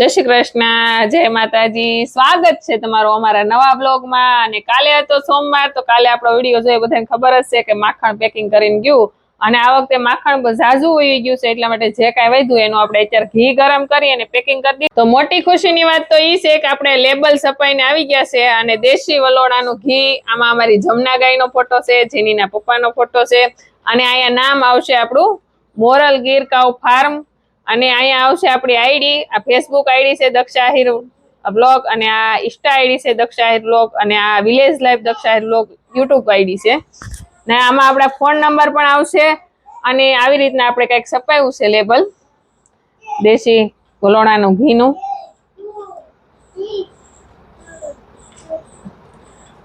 જય શ્રી કૃષ્ણ, જય માતાજી. સ્વાગત છે તમારું અમારા નવા બ્લોગમાં અને કાલે હતો સોમવાર, તો કાલે આપણો વીડિયો જોઈએ બધાને ખબર જ છે કે માખણ પેકિંગ કરીને ગયું. અને આ વખતે માખણ ઝાઝુ ઉઈ ગયું છે, એટલા માટે જે કાંઈ વધ્યું એનું આપણે અત્યારે ઘી ગરમ કરી અને પેકિંગ કરી દીધું. તો મોટી ખુશીની વાત તો એ છે કે આપણે લેબલ સપાઈને આવી ગયા છે અને દેશી વલોણાનું ઘી, આમાં અમારી જમના ગાયનો ફોટો છે જીનીના પપ્પાનો ફોટો છે. અને અહીંયા નામ આવશે આપણું મોરલ ગીર કાઉ ફાર્મ. અને અહીંયા આવશે આપણી આઈડી, આ ફેસબુક આઈડી છે દક્ષાહિર બ્લોગ અને આ ઇન્સ્ટા આઈડી છે દક્ષાહિર બ્લોગ અને આ village life Dakshahir blog YouTube ID છે. ને આમાં આપણા ફોન નંબર પણ આવશે અને આવી રીતના આપણે કંઈક છપાયું છે લેબલ, દેશી ગોલોણાનું ઘીનું.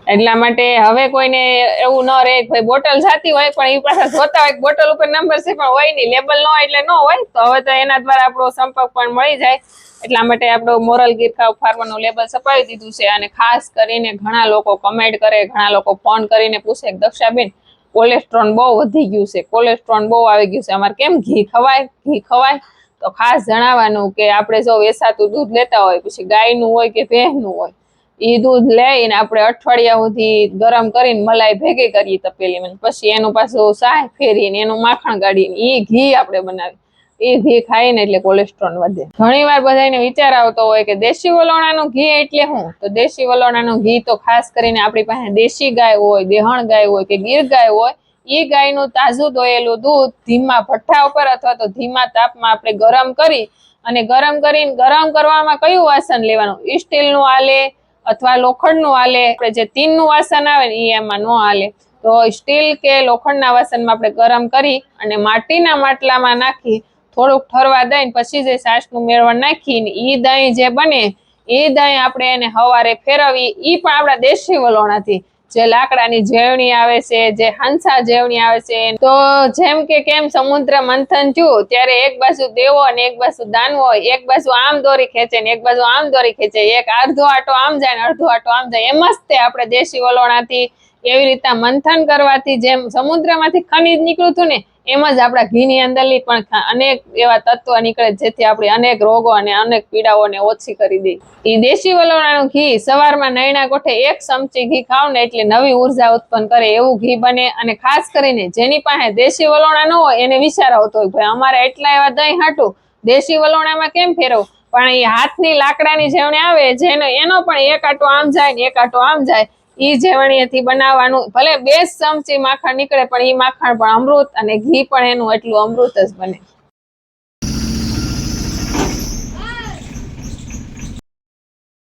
એટલા માટે હવે કોઈને એવું ન રહે ભાઈ બોટલ જાતી હોય, પણ એ પાછા જોતા હોય બોટલ ઉપર નંબર છે, પણ હોય નહીં. લેબલ ન હોય એટલે ન હોય, તો હવે તો એના દ્વારા આપણો સંપર્ક પણ મળી જાય. એટલા માટે આપણો મોરલ ગીરખાવ ફાર્મરનું લેબલ છપાવી દીધું છે. અને ખાસ કરીને ઘણા લોકો કમેન્ટ કરે, ઘણા લોકો ફોન કરીને પૂછે દક્ષાબેન કોલેસ્ટ્રોલ બહુ વધી ગયું છે. કોલેસ્ટ્રોલ બહુ આવી ગયું છે. અમારે કેમ ઘી ખવાય? ઘી ખવાય? તો ખાસ જણાવવાનું કે આપણે જો વેસાતું દૂધ લેતા હોય, પછી ગાયનું હોય કે ભેંસનું હોય એ દૂધ લઈને આપણે અઠવાડિયા સુધી ગરમ કરીને મલાઈ ભેગી કરીએ તપેલીમાં પછી એનું પાછું સાહ ફેરીને એનું માખણ કાઢીને એ ઘી આપણે બનાવી એ ઘી ખાઈને એટલે કોલેસ્ટ્રોલ વધે. ઘણી વાર બધાને વિચાર આવતો હોય કે દેશી વલોણાનું ઘી એટલે શું તો દેશી વલોણાનું ઘી તો ખાસ કરીને આપણી પાસે દેશી ગાય હોય, દેહણ ગાય હોય કે ગીર ગાય હોય એ ગાયનું તાજું ધોયેલું દૂધ ધીમા ભઠ્ઠા ઉપર અથવા તો ધીમા તાપમાં આપણે ગરમ કરી અને ગરમ કરીને ગરમ કરવામાં કયું વાસણ લેવાનું? સ્ટીલનું આલે અથવા લોખંડનું હાલે આપણે જે તીનનું વાસણ આવે ને એ એમાં ન હાલે તો સ્ટીલ કે લોખંડના વાસણમાં આપણે ગરમ કરી અને માટીના માટલામાં નાખી, થોડુંક ઠરવા દઈને પછી જે સાસનું મેળવણ નાખીને એ દહીં જે બને એ દહીં આપણે એને હવારે ફેરવી એ પણ આપણા દેશી વલોણાથી જે લાકડાની જેવણી આવે છે, જે હંસા જેવણી આવે છે. તો જેમ કે કેમ સમુદ્ર મંથન થયું, ત્યારે એક બાજુ દેવો અને એક બાજુ દાનવો એક બાજુ આમ દોરી ખેંચે ને એક બાજુ આમ દોરી ખેંચે. એક અડધો આટો આમ જાય ને અડધો આટો આમ જાય. એમ જ તે આપણે દેશી વલોણાથી એવી રીતના મંથન કરવાથી જેમ સમુદ્રમાંથી ખનીજ નીકળ્યું હતું ને એમ જ આપણા ઘીની અંદરની પણ અનેક એવા તત્વો નીકળે જેથી આપણી અનેક રોગો અને અનેક પીડાઓને ઓછી કરી દે. એ દેશી વલોણાનું ઘી સવારમાં નયણા કોઠે એક ચમચી ઘી ખાવ ને એટલે નવી ઊર્જા ઉત્પન્ન કરે એવું ઘી બને અને ખાસ કરીને જેની પાસે દેશી વલોણા ન હોય એને વિચાર આવતો હોય, ભાઈ, અમારે એટલા એવા દહીં હાટું. દેશી વલોણામાં કેમ ફેરવું? પણ એ હાથની લાકડાની જેવણી આવે, જેનો એનો પણ એક આટો આમ જાય ને એક આટો આમ જાય. ઈ જેવણીથી બનાવવાનું, ભલે બે ચમચી માખણ નીકળે, પણ ઈ માખણ પણ અમૃત અને ઘી પણ એનું એટલું અમૃત જ બને.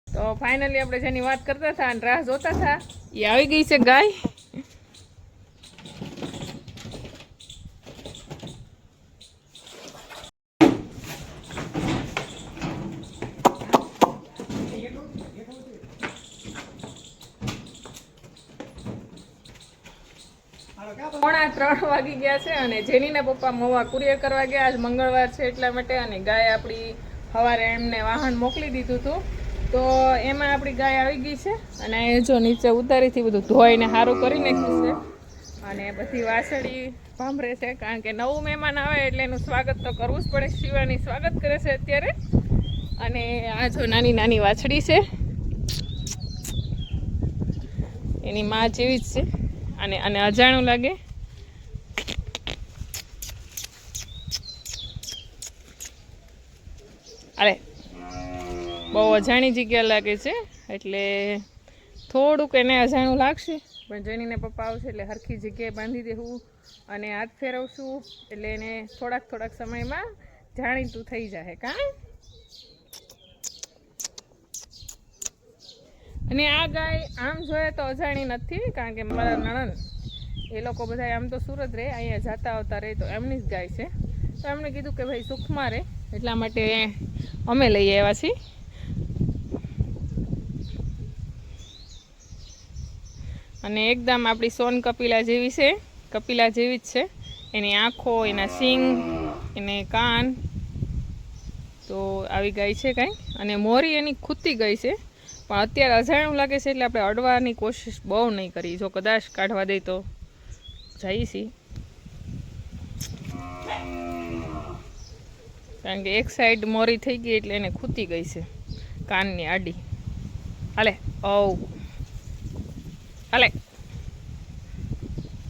તો ફાઇનલી આપણે જેની વાત કરતા હતા અને રાહ જોતા હતા એ આવી ગઈ છે ગાય પોણા ત્રણ વાગી ગયા છે અને જેનીના પપ્પા મવા કુરિયર કરવા ગયા. આજ મંગળવાર છે એટલા માટે અને ગાય આપણી સવારે એમને વાહન મોકલી દીધું હતું. તો એમાં આપણી ગાય આવી ગઈ છે અને એ જો નીચે ઉતારીથી બધું ધોઈને સારું કરી નાખ્યું છે. અને બધી વાસળી ભાંભરે છે કારણ કે નવું મહેમાન આવે એટલે એનું સ્વાગત તો કરવું જ પડે. શિવાની સ્વાગત કરે છે અત્યારે. અને આ જો નાની નાની વાછડી છે. એની માં જેવી જ છે. અને અને અજાણું લાગે. અરે, બહુ અજાણી જગ્યા લાગે છે, એટલે થોડુંક એને અજાણું લાગશે. પણ જણીને પપ્પા આવશે એટલે હરખી જગ્યાએ બાંધી દેવું અને હાથ ફેરવશું, એટલે એને થોડાક થોડાક સમયમાં જાણીતું થઈ જાય કાં? અને આ ગાય આમ જોઈએ તો અજાણી નથી, કારણ કે મારા નણંદ, એ લોકો બધા આમ તો સુરત રહે અહીંયા જાતા આવતા રહે તો એમની જ ગાય છે. તો એમણે કીધું કે ભાઈ સુખમાં રહે એટલા માટે અમે લઈ આવ્યા છીએ. અને એકદમ આપણી સોન કપિલા જેવી છે, કપિલા જેવી જ છે. એની આંખો, એના સિંગ, એને કાન. તો આવી ગઈ છે કાંઈ. અને મોરી એની ખૂતી ગઈ છે. પણ અત્યારે અજાણ્યું લાગે છે એટલે આપણે અડવાની કોશિશ બહુ નહીં કરી. જો કદાચ કાઢવા દે તો જઈએ છીએ કારણ કે એક સાઈડ મોરી થઈ ગઈ એટલે એને ખૂતી ગઈ છે કાનની આડી. હાલે ઓ હાલે.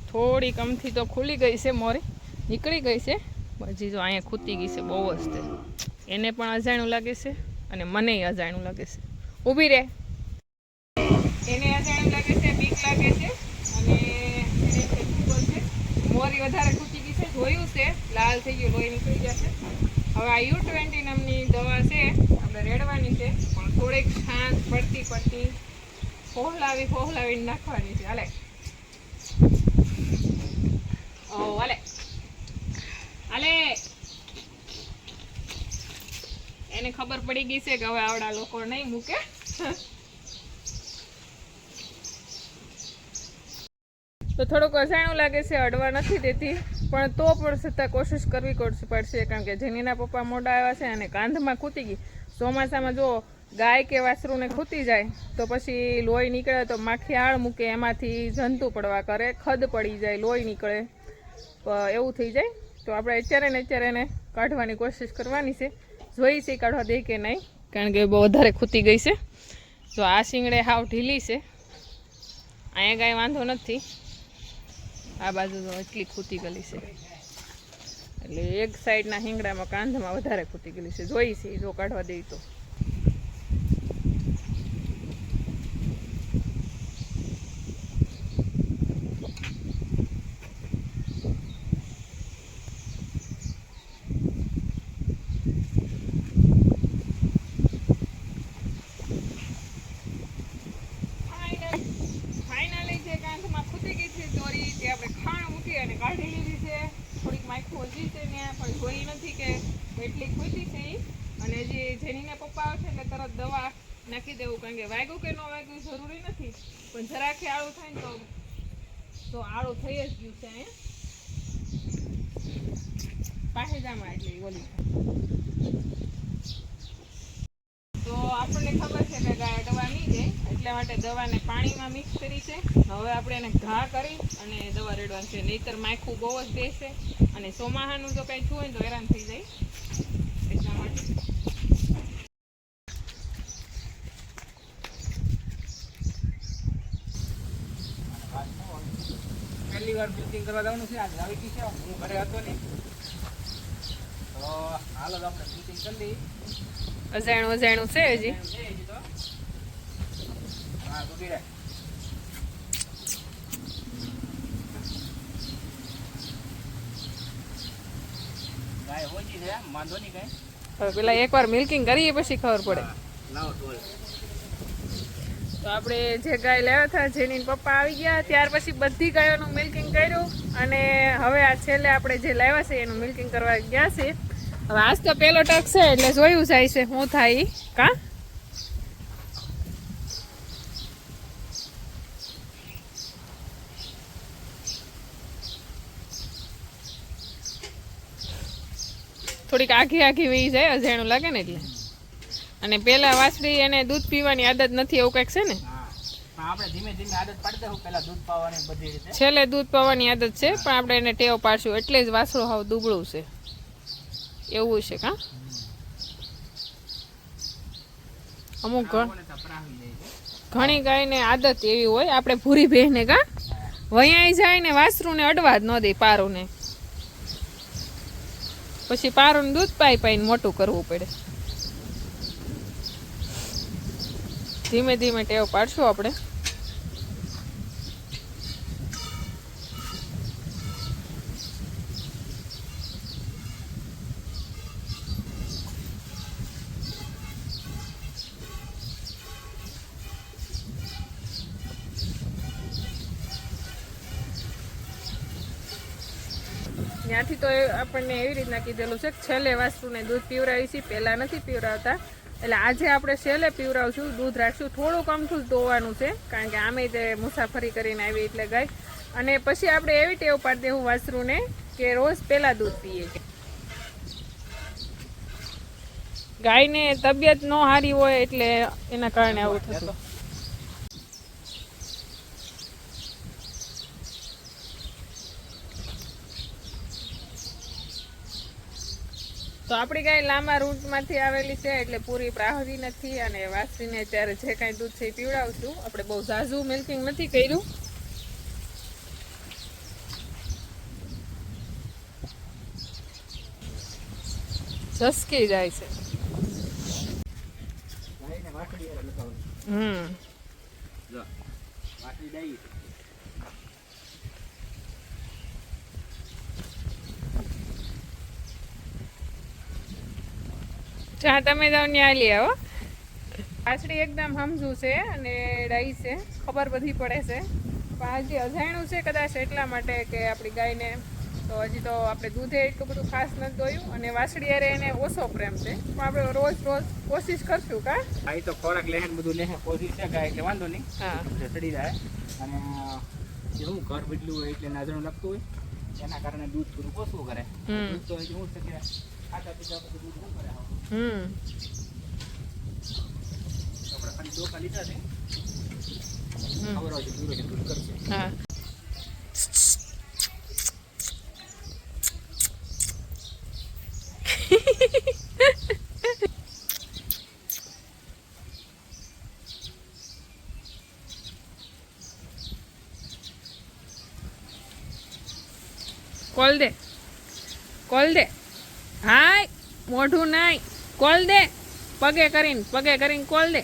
થોડી કમથી તો ખુલી ગઈ છે મોરી. નીકળી ગઈ છે હજી જો અહીંયા ખૂતી ગઈ છે બહુ જ તે. એને પણ અજાણ્યું લાગે છે અને મને અજાણ્યું લાગે છે. ઊભી રહે એને અજાણ્યું લાગે છે, બીક લાગે છે અને મોરી વધારે ખૂટી ગઈ છે, જોયું છે. લાલ થઈ ગયું, લોહી નીકળી જશે હવે આ યુ ટ્વેન્ટી નામની દવા છે, આપણે રેડવાની છે, પણ થોડીક શાંત પડતી પડતી ફોહલાવી ફોહલાવીને નાખવાની છે. હાલે. ઓ, હાલે. હાલે. એને ખબર પડી ગઈ છે કે હવે આવડા લોકો નહીં મૂકે. તો થોડુંક અજાણું લાગે છે, અડવા નથી દેતી. પણ તો પણ છતાં કોશિશ કરવી પડશે કારણ કે જેનીના પપ્પા મોડા આવ્યા છે અને કાંધમાં ખૂતી ગઈ. ચોમાસામાં જો ગાય કે વાસરુને ખૂતી જાય, તો પછી લોહી નીકળે તો માખી આળ મૂકે, એમાંથી જંતુ પડવા કરે, ખદ પડી જાય, લોહી નીકળે. એવું થઈ જાય. તો આપણે અત્યારે ને અત્યારે એને કાઢવાની કોશિશ કરવાની છે. જોઈ છે કાઢવા દે કે નહીં, કારણ કે બહુ વધારે ખૂતી ગઈ છે. જો આ શીંગડે હાવ ઢીલી છે. અહીંયા કાંઈ વાંધો નથી. આ બાજુ તો એટલી ખૂતી ગયેલી છે. એટલે એક સાઈડના હિંગડામાં કાંધમાં વધારે ખૂતી ગયેલી છે. જોઈ છે, જો કાઢવા દઈ તો ફાઇનલી જે કાંધમાં ખૂટી ગઈ છે દોરી તે આપણે ખાણ મૂકી અને કાઢી લીધી છે થોડીક માખું હજી છે ત્યાં પણ જોઈ નથી કે કેટલી ખૂટી છે ઈ. અને જે જેનીને પપ્પા આવે છે એટલે તરત દવા નાખી દેવું, કારણ કે વાગ્યું કે ન વાગ્યું જરૂરી નથી. પણ જરાખે આળું થાય ને તો તો આળું થઈ જ ગયું છે અહીંયા પાહેજામાં એટલે ઓલી. તો આપણને ખબર છે કે ગાય દવા નહીં જાય એટલા માટે દવાને પાણીમાં મિક્સ કરી છે. હવે આપણે એને ઘા કરી અને દવા રેડવાની છે. નહીતર માખું બહુ જ બેસે. અને ચોમાહાનું જો કંઈ થયું હોય તો હેરાન થઈ જાય. એટલા માટે. પહેલી વાર બુકિંગ કરવા જવાનું છે. આજે આવી ગઈ છે. હું ઘરે હતો નહીં. તો હાલો આપણે બુકિંગ કરી લઈએ. અજાણું અજાણું છે હજી? હા ડૂબી રહે. પેલા એકવાર મિલ્કિંગ કરીએ પછી ખબર પડે. લાવો તો આપણે જે ગાય લેવા હતા જેની પપ્પા આવી ગયા, ત્યાર પછી બધી ગાયોનું મિલ્કિંગ કર્યું અને હવે આ છેલ્લે આપણે જે લાવ્યા છે એનું મિલ્કિંગ કરવા ગયા છે. હવે આજ તો પેલો ટક છે, એટલે જોયું જાય છે શું થાય કા? થોડીક આખી આખી વહી જાય, અજાણું લાગે ને એટલે. અને પેલા વાછડી એને દૂધ પીવાની આદત નથી એવું કંઈક છે ને? આપણે ધીમે ધીમે આદત પાડી દઉં પહેલા દૂધ પાવાની બધી રીતે. છેલ્લે દૂધ પાવાની આદત છે પણ આપણે એને ટેવ પાડશું. એટલે જ વાસળું હાવ દુબળું છે. એવું છે કા? અમુક ઘણી ગાયને આદત એવી હોય આપણે ભૂરી ભેહને કા? વૈયાઈ જાય ને વાસરું ને અડવા જ ન દે પારું ને પછી પારું દૂધ પાઈ પાઈને મોટું કરવું પડે. ધીમે ધીમે ટેવ પાડશું આપણે. ત્યાંથી તો આપણને એવી રીતના કીધેલું છે છેલ્લે વાસ્તુને દૂધ પીવરાવી છે પહેલાં નથી પીવડાવતા. એટલે આજે આપણે છેલ્લે પીવરાવશું, દૂધ રાખશું. થોડુંક અમથું જ ધોવાનું છે, કારણ કે આમે તે મુસાફરી કરીને આવી એટલે ગાય અને પછી આપણે એવી ટેવ પાડી દેવું વાસરુને કે રોજ પહેલાં દૂધ પીએ. ગાયને તબિયત ન સારી હોય એટલે એના કારણે આવું થતું. તો આપણી ગાય લાંબા રૂટમાંથી આવેલી છે એટલે પૂરી પ્રાહરી નથી અને વાસરીને ત્યારે જે કાંઈ દૂધ છે એ પીવડાવશું. આપણે બહુ ઝાઝુ મિલ્કિંગ નથી કર્યું. ઝસકી જાય છે. હમ જો વાસળી ડાઈ છે જ્યાં તમે જાઓ ત્યાં લઈ આવો. પાછળી એકદમ સમજુ છે અને ડાઈ છે. ખબર બધી પડે છે. પણ હજી અજાણ્યું છે કદાચ એટલા માટે કે આપણી ગાયને તો હજી તો આપણે દૂધે એટલું બધું ખાસ નથી દોયું અને વાસળી અરે એને ઓછો પ્રેમ છે. પણ આપણે રોજ રોજ કોશિશ કરશું કા? આ તો ખોરાક લેહે બધું લેહે. કોશિશ છે ગાય એટલે વાંધો નહીં. હા. ચડી જાય. અને જે હું ઘર બદલ્યું હોય એટલે નાજણું લાગતું હોય એના કારણે દૂધ થોડું ઓછું કરે. દૂધ તો હજી શું છે કે હમ હા કોલ દે કોલ દે હાય, મોઢું નાય, કોલ દે. પગે કરીને પગે કરીને કોલ દે.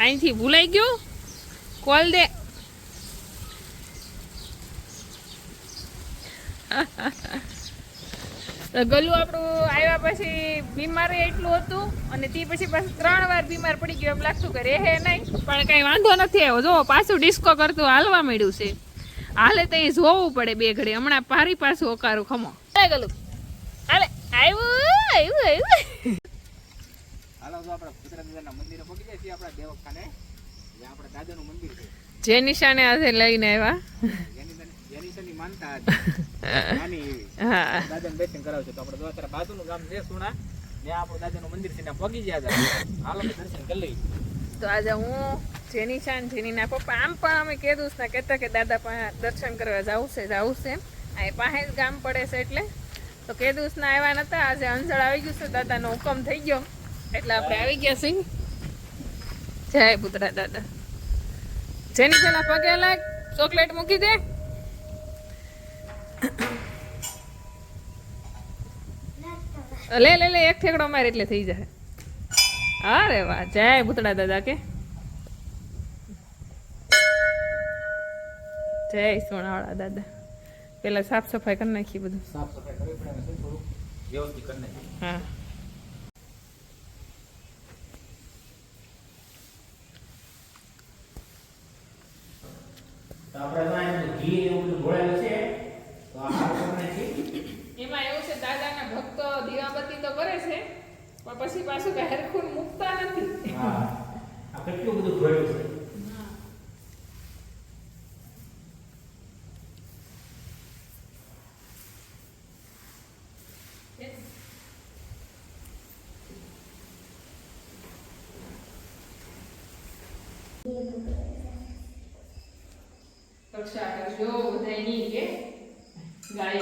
અહીંથી ભૂલાઈ ગયું? કોલ દે. ગલું આપણું આવ્યા પછી બીમાર એટલું હતું અને તે પછી પાછું ત્રણ વાર બીમાર પડી ગયો એમ લાગતું કે રહે નહીં. પણ કઈ વાંધો નથી આવ્યો. જો, પાછું ડિસ્કો કરતું હાલવા મળ્યું છે. હાલે તો એ જોવું પડે બે ઘડી હમણાં પારી પાછું ઓકારું ખમો. ગલું. આવ્યું આવ્યું આવ્યું હાલો તો આપણે કુતરા દાદાના મંદિરે પહોંચી જાય છીએ આપણા દેવખાને જ્યાં આપણા દાદાનું મંદિર છે. જે નિશાને આજે લઈને આવ્યા. માનતા નાની એવી. હા. દાદાને દર્શન કરાવશે તો આપણે દોસ્તરા બાજુનું ગામ છે સુણા ત્યાં આપણું દાદાનું મંદિર છે ત્યાં પગી ગયા હતા હાલો દર્શન કરી લઈ તો આજે હું જેની શાન જેનીના પપ્પા આમ પણ અમે કીધું ને કહેતા કે દાદા પાસે દર્શન કરવા જવું છે જવું છે આ પાસે જ ગામ પડે છે એટલે. તો કે દિવસના આવ્યા નતા, આજે અંજળ આવી ગયું છે, દાદાનો હુકમ થઈ ગયો. એટલે આપણે આવી ગયા છીએ. જય પુતળા દાદા. જેની પેલા પગે લાગ, ચોકલેટ મૂકી દે. લે લે લે, એક ઠેકડો મારે એટલે થઈ જાય. અરે વાહ, જય ભૂતળા દાદા કે. જય સોનાવાળા દાદા. પેલા સાફ સફાઈ કરી નાખી બધું. સાફ સફાઈ કરવી પડે ને થોડું વ્યવસ્થિત કરી નાખી. હા. તો આપણે તો અહીં બધું ઘી એવું છે તો આ હાથ કરી નાખીએ. એમાં એવું છે દાદાના ભક્તો દીવાબત્તી તો કરે છે પણ પછી પાછું કઈ હરખું મૂકતા નથી. હા. આ કેટલું બધું ભર્યું છે. રક્ષા કરજો બધાયની કે અમારે